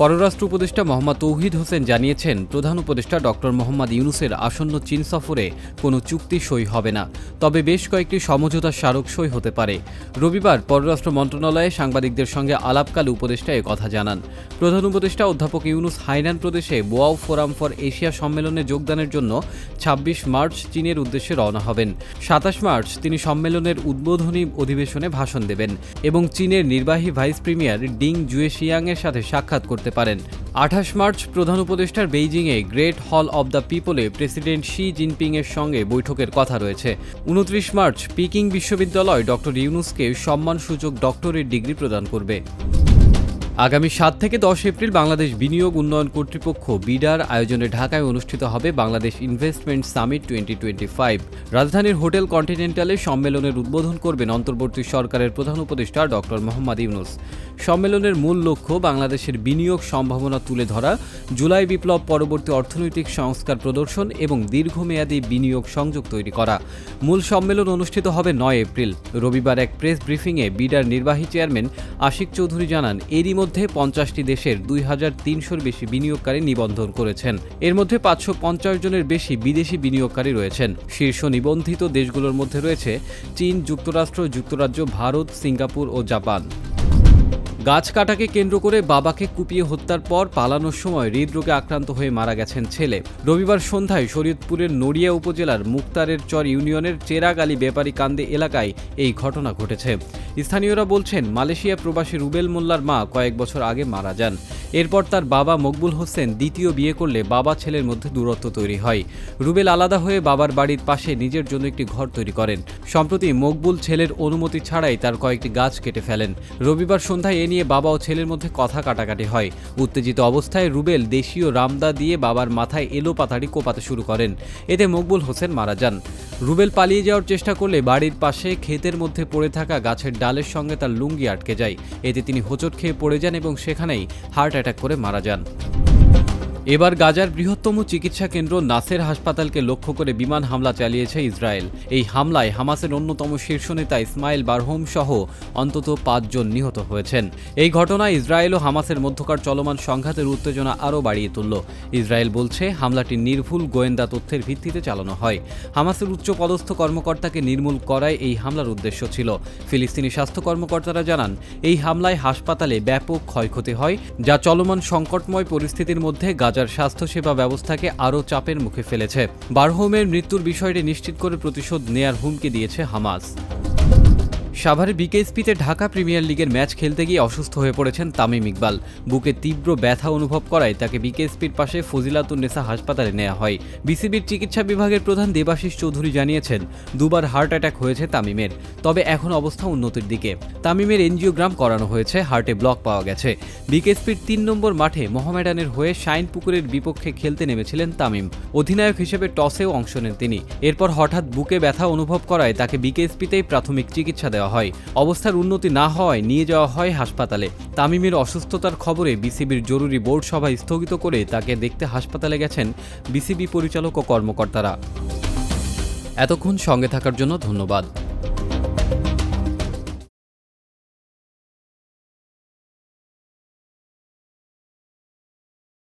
পররাষ্ট্র উপদেষ্টা মোহাম্মদ তৌহিদ হোসেন জানিয়েছেন, প্রধান উপদেষ্টা ডক্টর মোহাম্মদ ইউনুসের আসন্ন চীন সফরে কোনো চুক্তি সই হবে না, তবে বেশ কয়েকটি সমঝোতা স্মারক সই হতে পারে। রবিবার পররাষ্ট্র মন্ত্রণালয়ে সাংবাদিকদের সঙ্গে আলাপকালে উপদেষ্টা কথা জানান। প্রধান উপদেষ্টা অধ্যাপক ইউনুস হাইনান প্রদেশে বোয়াও ফোরাম ফর এশিয়া সম্মেলনে যোগদানের জন্য ২৬ মার্চ চীনের উদ্দেশ্যে রওনা হবেন। সাতাশ মার্চ তিনি সম্মেলনের উদ্বোধনী অধিবেশনে ভাষণ দেবেন এবং চীনের নির্বাহী ভাইস প্রিমিয়ার ডিং জুয়েশিয়াংয়ের সাথে সাক্ষাৎ করতে পারেন। আঠাশ মার্চ প্রধান উপদেষ্টার বেইজিংয়ে গ্রেট হল অব দ্য পিপলে প্রেসিডেন্ট শি জিনপিং এর সঙ্গে বৈঠকের কথা রয়েছে। উনত্রিশ মার্চ পিকিং বিশ্ববিদ্যালয় ডক্টর ইউনুসকে সম্মানসূচক ডক্টরেট ডিগ্রি প্রদান করবে। আগামী সাত থেকে দশ এপ্রিল বাংলাদেশ বিনিয়োগ উন্নয়ন কর্তৃপক্ষ বিডার আয়োজনে ঢাকায় অনুষ্ঠিত হবে Bangladesh investment summit twenty twenty five. রাজধানীর হোটেল কন্টিনেন্টালে সম্মেলনের উদ্বোধন করবেন অন্তর্বর্তী সরকারের প্রধান উপদেষ্টা ডক্টর মোহাম্মদ ইউনুস। সম্মেলনের মূল লক্ষ্য বাংলাদেশের বিনিয়োগ সম্ভাবনা তুলে ধরা, জুলাই বিপ্লব পরবর্তী অর্থনৈতিক সংস্কার প্রদর্শন এবং দীর্ঘমেয়াদী বিনিয়োগ সংযোগ তৈরি করা। মূল সম্মেলন অনুষ্ঠিত হবে নয় এপ্রিল। রবিবার এক প্রেস ব্রিফিংয়ে বিডার নির্বাহী চেয়ারম্যান আশিক চৌধুরী জানান, এরই মধ্যে পঞ্চাশটি দেশের দুই হাজার তিনশোর বেশি বিনিয়োগকারী নিবন্ধন করেছেন। এর মধ্যে পাঁচশো পঞ্চাশ জনের বেশি বিদেশি বিনিয়োগকারী রয়েছেন। শীর্ষ নিবন্ধিত দেশগুলোর মধ্যে রয়েছে চীন, যুক্তরাষ্ট্র, যুক্তরাজ্য, ভারত, সিঙ্গাপুর ও জাপান। গাছ কাটাকে কেন্দ্র করে বাবাকে কুপিয়ে হত্যার পর পালানোর সময় হৃদরোগে আক্রান্ত হয়ে মারা গেছেন ছেলে। রবিবার সন্ধ্যায় শরীয়তপুরের নড়িয়া উপজেলার মুক্তারের চর ইউনিয়নের চেরাগ আলী ব্যাপারী কান্দে এলাকায় এই ঘটনা ঘটেছে। স্থানীয়রা বলছেন, মালয়েশিয়া প্রবাসী রুবেল মোল্লার মা কয়েক বছর আগে মারা যান। এরপর তার বাবা মকবুল হোসেন দ্বিতীয় বিয়ে করলে বাবা ছেলের মধ্যে দূরত্ব তৈরি হয়। রুবেল আলাদা হয়ে বাবার বাড়ির পাশে নিজের জন্য একটি ঘর তৈরি করেন। সম্প্রতি মকবুল ছেলের অনুমতি ছাড়াই তার কয়েকটি গাছ কেটে ফেলেন। রবিবার সন্ধ্যায় এ নিয়ে বাবা ও ছেলের মধ্যে কথা কাটাকাটি হয়। উত্তেজিত অবস্থায় রুবেল দেশীয় রামদা দিয়ে বাবার মাথায় এলো পাতাড়ি কোপাতে শুরু করেন। এতে মকবুল হোসেন মারা যান। রুবেল পালিয়ে যাওয়ার চেষ্টা করলে বাড়ির পাশে ক্ষেতের মধ্যে পড়ে থাকা গাছের ডালের সঙ্গে তার লুঙ্গি আটকে যায়। এতে তিনি হোঁচট খেয়ে পড়ে যান এবং সেখানেই হার্ট অ্যাটাক করে মারা যান। এবার গাজার বৃহত্তম চিকিৎসা কেন্দ্র নাসের হাসপাতালকে লক্ষ্য করে বিমান হামলা চালিয়েছে ইসরায়েল। এই হামলায় হামাসের অন্যতম শীর্ষ নেতা ইসমাইল বারহোম সহ অন্তত পাঁচজন নিহত হয়েছেন। এই ঘটনায় ইসরায়েল ও হামাসের মধ্যকার চলমান সংঘাতের উত্তেজনা আরও বাড়িয়ে তুলল। ইসরায়েল বলছে, হামলাটি নির্ভুল গোয়েন্দা তথ্যের ভিত্তিতে চালানো হয়। হামাসের উচ্চ পদস্থ কর্মকর্তাকে নির্মূল করাই এই হামলার উদ্দেশ্য ছিল। ফিলিস্তিনি স্বাস্থ্য কর্মকর্তারা জানান, এই হামলায় হাসপাতালে ব্যাপক ক্ষয়ক্ষতি হয়, যা চলমান সংকটময় পরিস্থিতির মধ্যে গাজার স্বাস্থ্যসেবা ব্যবস্থাকে আরও চাপের মুখে ফেলেছে। বারহোমের মৃত্যুর বিষয়টি নিশ্চিত করে প্রতিশোধ নেয়ার হুমকি দিয়েছে হামাস। সাভারে বিকেএসপিতে ঢাকা প্রিমিয়ার লিগের ম্যাচ খেলতে গিয়ে অসুস্থ হয়ে পড়েছেন তামিম ইকবাল। বুকে তীব্র ব্যথা অনুভব করায় তাকে বিকেএসপির পাশে ফজিলাতুন্নেসা হাসপাতালে নেওয়া হয়। বিসিবির চিকিৎসা বিভাগের প্রধান দেবাশিস চৌধুরী জানিয়েছেন, দুবার হার্ট অ্যাটাক হয়েছে তামিমের, তবে এখন অবস্থা উন্নতির দিকে। তামিমের এনজিওগ্রাম করানো হয়েছে, হার্টে ব্লক পাওয়া গেছে। বিকেএসপির তিন নম্বর মাঠে মোহামেডানের হয়ে শাইন পুকুরের বিপক্ষে খেলতে নেমেছিলেন তামিম। অধিনায়ক হিসেবে টসেও অংশ নেন তিনি। এরপর হঠাৎ বুকে ব্যথা অনুভব করায় তাকে বিকেএসপিতেই প্রাথমিক চিকিৎসা দেওয়া হয়। অবস্থার উন্নতি না হওয়ায় নিয়ে যাওয়া হয় হাসপাতালে। তামিমের অসুস্থতার খবরে বিসিবির জরুরি বোর্ড সভা স্থগিত করে তাকে দেখতে হাসপাতালে গেছেন বিসিবি পরিচালক ও কর্মকর্তারা। এতক্ষণ সঙ্গে থাকার জন্য ধন্যবাদ।